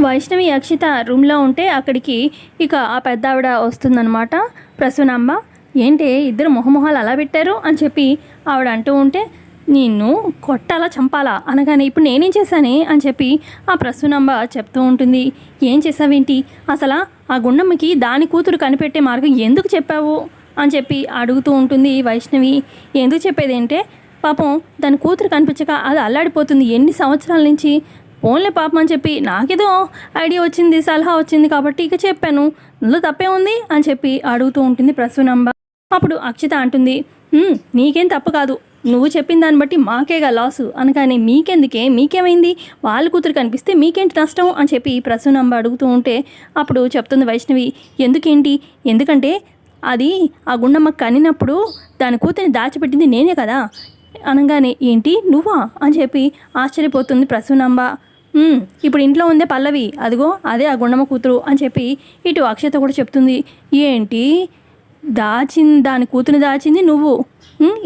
వైష్ణవి అక్షిత రూమ్లో ఉంటే అక్కడికి ఇక ఆ పెద్ద ఆవిడ వస్తుందన్నమాట. ప్రసూనాంబ ఏంటి ఇద్దరు మొహమొహాలు అలా పెట్టారు? అని చెప్పి ఆవిడ అంటూ ఉంటే నిన్ను కొట్టాలా చంపాలా? అనగానే ఇప్పుడు నేనేం చేశానే? అని చెప్పి ఆ ప్రసూనాంబ చెప్తూ ఉంటుంది. ఏం చేసావేంటి అసలు ఆ గుండమ్మకి దాని కూతురు కనిపెట్టే మార్గం ఎందుకు చెప్పావు? అని చెప్పి అడుగుతూ ఉంటుంది వైష్ణవి. ఎందుకు చెప్పేది అంటే పాపం దాని కూతురు కనిపించక అది అల్లాడిపోతుంది. ఎన్ని సంవత్సరాల నుంచి పోన్లే పాపం అని చెప్పి నాకేదో ఐడియా వచ్చింది సలహా వచ్చింది కాబట్టి ఇక చెప్పాను. అందులో తప్పే ఉంది అని చెప్పి అడుగుతూ ఉంటుంది ప్రసూనంబ. అప్పుడు అక్షిత అంటుంది నీకేం తప్పు కాదు. నువ్వు చెప్పిన దాన్ని బట్టి మాకేగా లాసు. అనగానే మీకెందుకే? మీకేమైంది? వాళ్ళ కూతురు కనిపిస్తే మీకేంటి నష్టం? అని చెప్పి ప్రసూనంబ అడుగుతూ ఉంటే అప్పుడు చెప్తుంది వైష్ణవి ఎందుకేంటి? ఎందుకంటే అది ఆ గుండమ్మ కనినప్పుడు దాని కూతురిని దాచిపెట్టింది నేనే కదా. అనగానే ఏంటి? నువ్వా? అని చెప్పి ఆశ్చర్యపోతుంది ప్రసూనాంబ. ఇప్పుడు ఇంట్లో ఉందే పల్లవి. అదిగో అదే ఆ గుండమ్మ కూతురు అని చెప్పి ఇటు అక్షత కూడా చెప్తుంది. ఏంటి? దాచింది దాని కూతురు దాచింది నువ్వు.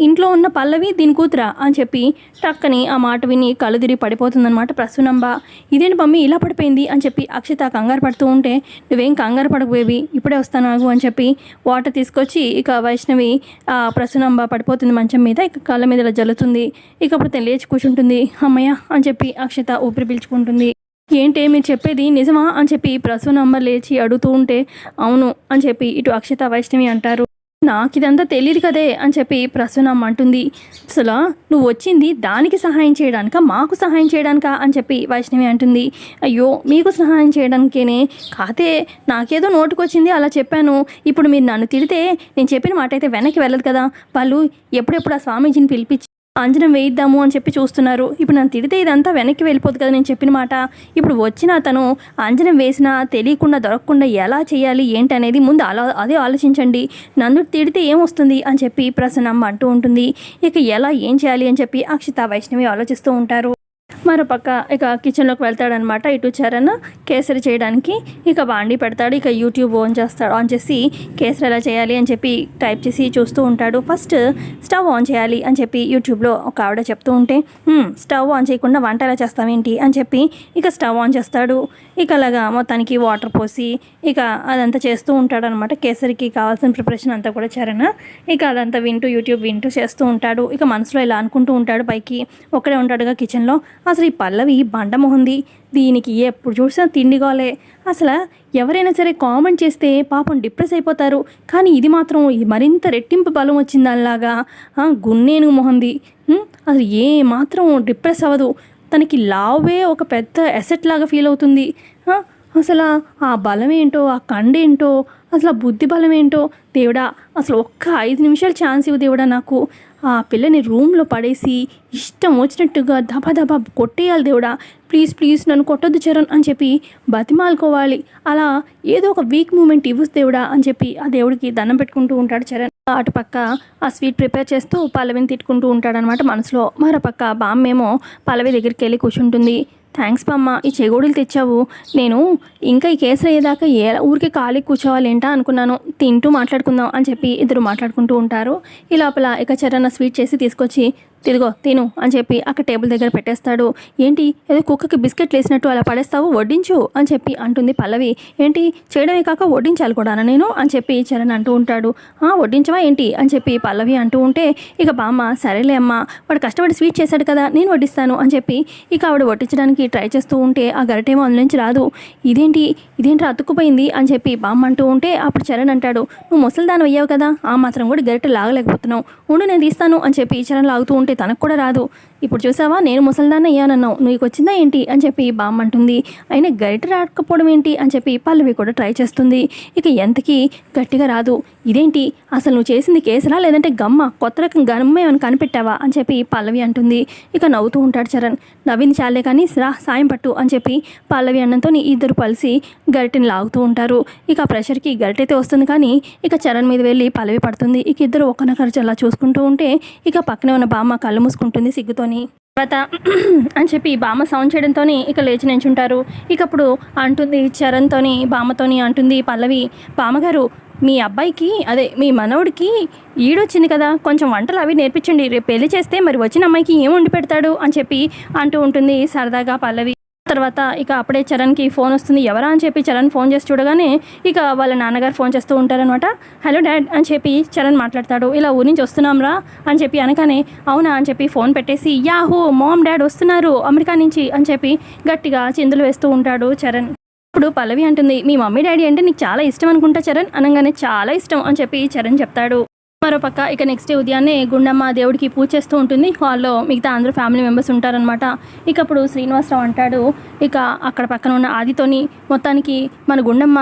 ఇంట్లో ఉన్న పల్లవి దీని కూతురా అని చెప్పి టక్కని ఆ మాట విని కళ్ళు తిరిగి పడిపోతుందన్నమాట ప్రసూనంబ. ఇదేంటి మమ్మీ ఇలా పడిపోయింది అని చెప్పి అక్షత కంగారు పడుతూ ఉంటే నువ్వేం కంగారు పడకపోయేవి ఇప్పుడే వస్తాను ఆగు అని చెప్పి వాటర్ తీసుకొచ్చి ఇక వైష్ణవి ఆ ప్రసూనంబ పడిపోతుంది మంచం మీద ఇక కళ్ళ మీద ఇలా జల్లుతుంది. ఇక అప్పుడు తెలియచి లేచి కూర్చుంటుంది అమ్మయ్య అని చెప్పి అక్షత ఊపిరి పీల్చుకుంటుంది. ఏంటే మీరు చెప్పేది నిజమా అని చెప్పి ప్రసూనంబ లేచి అడుగుతూ ఉంటే అవును అని చెప్పి ఇటు అక్షత వైష్ణవి అంటారు. నాకు ఇదంతా తెలియదు కదే అని చెప్పి ప్రసూనమ్మ అంటుంది. అసలు నువ్వు వచ్చింది దానికి సహాయం చేయడానికా మాకు సహాయం చేయడానికా అని చెప్పి వైష్ణవి అంటుంది. అయ్యో మీకు సహాయం చేయడానికేనే? కాతే నాకేదో నోటుకొచ్చింది అలా చెప్పాను. ఇప్పుడు మీరు నన్ను తిడితే నేను చెప్పిన మాట అయితే వెనక్కి వెళ్ళదు కదా. వాళ్ళు ఎప్పుడెప్పుడు ఆ స్వామీజీని పిలిపించి అంజనం వేయిద్దాము అని చెప్పి చూస్తున్నారు. ఇప్పుడు నన్ను తిడితే ఇదంతా వెనక్కి వెళ్ళిపోదు కదా నేను చెప్పిన మాట. ఇప్పుడు వచ్చిన అతను అంజనం వేసినా తెలియకుండా దొరకకుండా ఎలా చేయాలి ఏంటి అనేది ముందు అలా అదే ఆలోచించండి. నన్ను తిడితే ఏమొస్తుంది అని చెప్పి ప్రసన్నమ్మ అంటూ ఉంటుంది. ఇక ఎలా ఏం చేయాలి అని చెప్పి అక్షిత వైష్ణవి ఆలోచిస్తూ ఉంటారు. మరోపక్క ఇక కిచెన్లోకి వెళ్తాడనమాట ఇటు చరణ్ కేసరి చేయడానికి. ఇక బాండి పెడతాడు ఇక యూట్యూబ్ ఆన్ చేస్తాడు ఆన్ చేసి కేసరి ఎలా చేయాలి అని చెప్పి టైప్ చేసి చూస్తూ ఉంటాడు. ఫస్ట్ స్టవ్ ఆన్ చేయాలి అని చెప్పి యూట్యూబ్లో ఒక ఆవిడ చెప్తూ ఉంటే స్టవ్ ఆన్ చేయకుండా వంట ఎలా చేస్తావేంటి అని చెప్పి ఇక స్టవ్ ఆన్ చేస్తాడు. ఇక అలాగా మొత్తానికి వాటర్ పోసి ఇక అదంతా చేస్తూ ఉంటాడు అనమాట కేసరికి కావాల్సిన ప్రిపరేషన్ అంతా కూడా చరణ్. ఇక అదంతా వింటూ యూట్యూబ్ వింటూ చేస్తూ ఉంటాడు. ఇక మనసులో ఇలా అనుకుంటూ ఉంటాడు. పైకి ఒక్కడే ఉంటాడుగా కిచెన్లో అసలు ఈ పల్లవి బండమొహంది. దీనికి ఎప్పుడు చూసినా తిండిగోలే అసలు ఎవరైనా సరే కామెంట్ చేస్తే పాపం డిప్రెస్ అయిపోతారు. కానీ ఇది మాత్రం మరింత రెట్టింపు బలం వచ్చింది అలాగా గున్నేను మొహంది. అసలు ఏ మాత్రం డిప్రెస్ అవ్వదు. తనకి లావే ఒక పెద్ద ఎసెట్ లాగా ఫీల్ అవుతుంది. అసలు ఆ బలం ఏంటో ఆ కండేంటో అసలు ఆ బుద్ధి బలం ఏంటో దేవుడా అసలు ఒక్క ఐదు నిమిషాలు ఛాన్స్ ఇవ్వు దేవుడా నాకు. ఆ పిల్లని రూమ్లో పడేసి ఇష్టం వచ్చినట్టుగా దబా కొట్టేయాలి దేవుడా. ప్లీజ్ ప్లీజ్ నన్ను కొట్టొద్దు చరణ్ అని చెప్పి బతిమాలుకోవాలి. అలా ఏదో ఒక వీక్ మూమెంట్ ఇవ్వు దేవుడా అని చెప్పి ఆ దేవుడికి దండం పెట్టుకుంటూ ఉంటాడు చరణ్. అటుపక్క ఆ స్వీట్ ప్రిపేర్ చేస్తూ పల్లవిని తిట్టుకుంటూ ఉంటాడనమాట మనసులో. మరోపక్క బామ్మేమో పల్లవి దగ్గరికి వెళ్ళి కూర్చుంటుంది. థ్యాంక్స్ బామ్మ ఈ చెగోడీలు తెచ్చావు. నేను ఇంకా ఈ కేసు అయ్యేదాకా ఏ ఊరికి ఖాళీ కూర్చోవాలేంటా అనుకున్నాను. తింటూ మాట్లాడుకుందాం అని చెప్పి ఇద్దరు మాట్లాడుకుంటూ ఉంటారు. ఈ లోపల ఇక చరణ స్వీట్ చేసి తీసుకొచ్చి తిదిగో తిను అని చెప్పి అక్కడ టేబుల్ దగ్గర పెట్టేస్తాడు. ఏంటి ఏదో కుక్కకి బిస్కెట్లు వేసినట్టు అలా పడేస్తావు వడ్డించు అని చెప్పి అంటుంది పల్లవి. ఏంటి చేయడమే కాక వడ్డించాలి కూడా నేను అని చెప్పి చరణ్ అంటూ ఉంటాడు. "ఆ, వడ్డించవా ఏంటి అని చెప్పి పల్లవి అంటూ ఉంటే ఇక బామ్మ సరేలే అమ్మ వాడు కష్టపడి స్వీట్ చేశాడు కదా నేను వడ్డిస్తాను అని చెప్పి ఇక ఆవిడ వడ్డించడానికి ట్రై చేస్తూ ఉంటే ఆ గరిటేమో అందులోంచి రాదు. ఇదేంటి ఇదేంటి అతుక్కుపోయింది అని చెప్పి బామ్మ అంటూ ఉంటే అప్పుడు చరణ్ అంటాడు నువ్వు ముసలిదానం అయ్యావు కదా ఆ మాత్రం కూడా గరిటె లాగలేకపోతున్నావు. ఉండు నేను తీస్తాను అని చెప్పి చరణ్ లాగుతూ ఉంటే తనకు కూడా రాదు. ఇప్పుడు చూసావా నేను ముసల్దాన్ని అయ్యానన్నావు. నీకు వచ్చిందా ఏంటి? అని చెప్పి బామ్మ అంటుంది. అయినా గరిట రాకపోవడం ఏంటి? అని చెప్పి పల్లవి కూడా ట్రై చేస్తుంది. ఇక ఎంతకీ గట్టిగా రాదు. ఇదేంటి? అసలు నువ్వు చేసింది కేసరా లేదంటే గమ్మ? కొత్త రకం గమ్మ ఏమైనా కనిపెట్టావా? అని చెప్పి పల్లవి అంటుంది. ఇక నవ్వుతూ ఉంటాడు చరణ్. నవ్వింది చాలే కానీ రా సాయం పట్టు అని చెప్పి పల్లవి అన్నంతో ఇద్దరు కలిసి గరిటెని లాగుతూ ఉంటారు. ఇక ఆ ప్రెషర్కి గరిటైతే వస్తుంది కానీ ఇక చరణ్ మీద వెళ్ళి పల్లవి పడుతుంది. ఇక ఇద్దరు ఒకరినొకరు అలా చూసుకుంటూ ఉంటే ఇక పక్కనే ఉన్న బామ్మ కళ్ళు మూసుకుంటుంది సిగ్గుతోని. తర్వాత అని చెప్పి బామ్మ సౌండ్ చేయడంతో ఇక లేచి నించుంటారు ఇక అప్పుడు అంటుంది చరణ్తోని బామ్మతోని అంటుంది పల్లవి. బామ్మగారు మీ అబ్బాయికి అదే మీ మనవడికి ఈడొచ్చింది కదా. కొంచెం వంటలు అవి నేర్పించండి. రేపు పెళ్ళి చేస్తే మరి వచ్చిన అమ్మాయికి ఏం వండి పెడతాడు? అని చెప్పి అంటూ ఉంటుంది సరదాగా పల్లవి. తర్వాత ఇక అప్పుడే చరణ్కి ఫోన్ వస్తుంది. ఎవరా? అని చెప్పి చరణ్ ఫోన్ చేసి చూడగానే ఇక వాళ్ళ నాన్నగారు ఫోన్ చేస్తూ ఉంటారనమాట హలో డాడ్ అని చెప్పి చరణ్ మాట్లాడతాడు. ఇలా ఊరి నుంచి వస్తున్నాం రా అని చెప్పి అనగానే అవునా? అని చెప్పి ఫోన్ పెట్టేసి యాహో మామ్ డాడ్ వస్తున్నారు అమెరికా నుంచి అని చెప్పి గట్టిగా చిందులు వేస్తూ ఉంటాడు చరణ్. ఇప్పుడు పల్లవి అంటుంది మీ మమ్మీ డాడీ అంటే నీకు చాలా ఇష్టం అనుకుంటా చరణ్ అనగానే చాలా ఇష్టం అని చెప్పి చరణ్ చెప్తాడు. మరోపక్క ఇక నెక్స్ట్ డే ఉదయాన్నే గుండమ్మ దేవుడికి పూజ చేస్తూ ఉంటుంది. హాల్లో మిగతా అందరూ ఫ్యామిలీ మెంబర్స్ ఉంటారనమాట ఇక అప్పుడు శ్రీనివాసరావు అంటాడు ఇక అక్కడ పక్కన ఉన్న ఆదితోని మొత్తానికి మన గుండమ్మ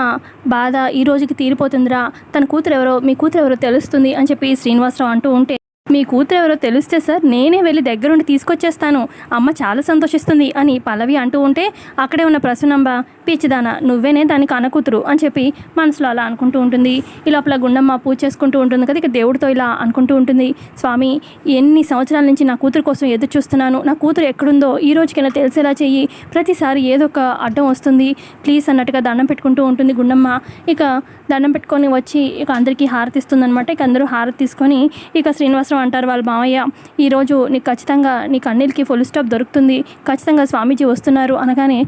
బాధ ఈ రోజుకి తీరిపోతుందిరా. తన కూతురు ఎవరో మీ కూతురు ఎవరో తెలుస్తుంది అని చెప్పి శ్రీనివాసరావు అంటూ ఉంటే మీ కూతురు ఎవరో తెలిస్తే సార్ నేనే వెళ్ళి దగ్గరుండి తీసుకొచ్చేస్తాను. అమ్మ చాలా సంతోషిస్తుంది అని పల్లవి అంటూ ఉంటే అక్కడే ఉన్న ప్రసన్నంబ పిచ్చిదాన నువ్వేనే దానికి అనకూతురు అని చెప్పి మనసులో అలా అనుకుంటూ ఉంటుంది. ఈ లోపల గుండమ్మ పూజ చేసుకుంటూ ఉంటుంది కదా ఇక దేవుడితో ఇలా అనుకుంటూ ఉంటుంది. స్వామి ఎన్ని సంవత్సరాల నుంచి నా కూతురు కోసం ఎదురు చూస్తున్నాను. నా కూతురు ఎక్కడుందో ఈ రోజుకైనా తెలిసేలా చెయ్యి. ప్రతిసారి ఏదో ఒక అడ్డం వస్తుంది. ప్లీజ్ అన్నట్టుగా దండం పెట్టుకుంటూ ఉంటుంది గుండమ్మ. ఇక దండం పెట్టుకొని వచ్చి ఇక అందరికీ హారతి ఇస్తుందన్నమాట. ఇక అందరూ హారతి తీసుకొని ఇక శ్రీనివాస అవసరం అంటారు వాళ్ళ మామయ్య. ఈరోజు నీకు ఖచ్చితంగా నీకు అన్నిటికీ ఫుల్ స్టాప్ దొరుకుతుంది. ఖచ్చితంగా స్వామీజీ వస్తున్నారు అనగానే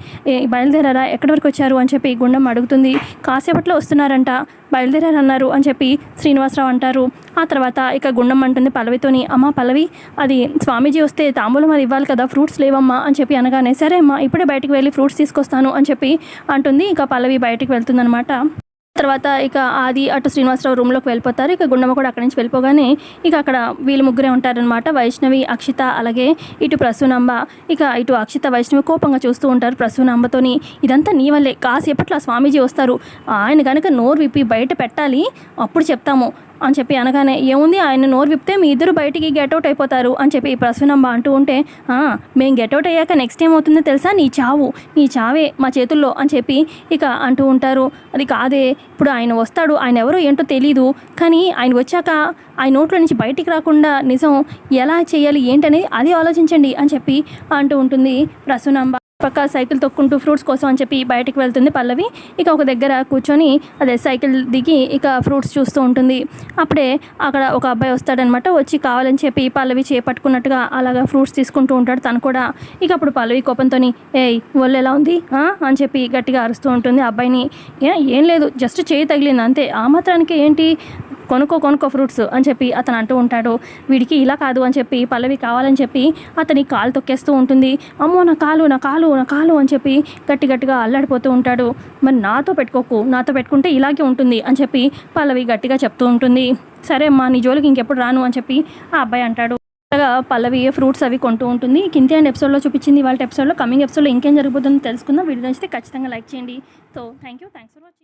బయలుదేరారా? ఎక్కడి వరకు వచ్చారు? అని చెప్పి గుండమ్మ అడుగుతుంది. కాసేపట్లో వస్తున్నారంట. బయలుదేరారన్నారు అని చెప్పి శ్రీనివాసరావు అంటారు. ఆ తర్వాత ఇక గుండం అంటుంది పల్లవితోని అమ్మ పల్లవి అది స్వామీజీ వస్తే తాంబూలం అది ఇవ్వాలి కదా ఫ్రూట్స్ లేవమ్మా అని చెప్పి అనగానే సరే అమ్మా ఇప్పుడే బయటకు వెళ్ళి ఫ్రూట్స్ తీసుకొస్తాను అని చెప్పి అంటుంది. ఇక పల్లవి బయటికి వెళ్తుందనమాట తర్వాత ఇక ఆది అటు శ్రీనివాసరావు రూమ్లోకి వెళ్ళిపోతారు. ఇక గుండమ్మ కూడా అక్కడి నుంచి వెళ్ళిపోగానే ఇక అక్కడ వీళ్ళు ముగ్గురే ఉంటారనమాట వైష్ణవి అక్షిత అలాగే ఇటు ప్రసూనాంబ ఇక ఇటు అక్షిత వైష్ణవి కోపంగా చూస్తూ ఉంటారు ప్రసూనాంబతోని ఇదంతా నీ వల్లే. కాసేపట్లో ఆ స్వామీజీ వస్తారు. ఆయన కనుక నోరు విప్పి బయట పెట్టాలి అప్పుడు చెప్తాము. అని చెప్పి అనగానే ఏముంది? ఆయన నోరు విప్తే మీ ఇద్దరు బయటికి గెట్అవుట్ అయిపోతారు అని చెప్పి ప్రసూనంబ అంటూ ఉంటే మేము గెట్అవుట్ అయ్యాక నెక్స్ట్ ఏమవుతుందో తెలుసా? నీ చావు నీ చావే మా చేతుల్లో అని చెప్పి ఇక అంటూ ఉంటారు. అది కాదే ఇప్పుడు ఆయన వస్తాడు ఆయన ఎవరో ఏంటో తెలీదు. కానీ ఆయన వచ్చాక ఆయన నోట్లో నుంచి బయటికి రాకుండా నిజం ఎలా చేయాలి ఏంటనేది అది ఆలోచించండి అని చెప్పి అంటూ ఉంటుంది ప్రసూనాంబ పక్క సైకిల్ తొక్కుంటూ ఫ్రూట్స్ కోసం అని చెప్పి బయటకు వెళ్తుంది పల్లవి. ఇక ఒక దగ్గర కూర్చొని అదే సైకిల్ దిగి ఇక ఫ్రూట్స్ చూస్తూ ఉంటుంది. అప్పుడే అక్కడ ఒక అబ్బాయి వస్తాడనమాట. వచ్చి కావాలని చెప్పి పల్లవి చేపట్టుకున్నట్టుగా అలాగా ఫ్రూట్స్ తీసుకుంటూ ఉంటాడు తను కూడా. ఇక అప్పుడు పల్లవి కోపంతోని ఏయ్ ఒళ్ళు ఎలా ఉంది? ఆ?" అని చెప్పి గట్టిగా అరుస్తూ ఉంటుంది అబ్బాయిని. "ఏ, ఏం లేదు జస్ట్ చేయి తగిలింది అంతే. ఆ మాత్రానికి ఏంటి? కొనుక్కో కొనుక్కో ఫ్రూట్స్ అని చెప్పి అతను అంటూ ఉంటాడు. వీడికి ఇలా కాదు అని చెప్పి పల్లవి కావాలని చెప్పి అతని కాలు తొక్కేస్తూ ఉంటుంది. అమ్మో నా కాలు నా కాలు నా కాలు అని చెప్పి గట్టి గట్టిగా అల్లాడిపోతూ ఉంటాడు. మరి నాతో పెట్టుకోకు నాతో పెట్టుకుంటే ఇలాగే ఉంటుంది అని చెప్పి పల్లవి గట్టిగా చెప్తూ ఉంటుంది. సరే అమ్మా నీ జోలికి ఇంకెప్పుడు రాను అని చెప్పి ఆ అబ్బాయి అంటాడు. పల్లవి ఫ్రూట్స్ అవి కొంటూ ఉంటుంది. కింది అండ్ ఎపిసోడ్లో చూపించింది వాళ్ళ ఎపిసోడ్లో. కమింగ్ ఎపిసోడ్లో ఇంకేం జరగబోతుందో తెలుసుకుందాం. వీడియో నచ్చితే ఖచ్చితంగా లైక్ చేయండి. So thank you. Thanks for watching.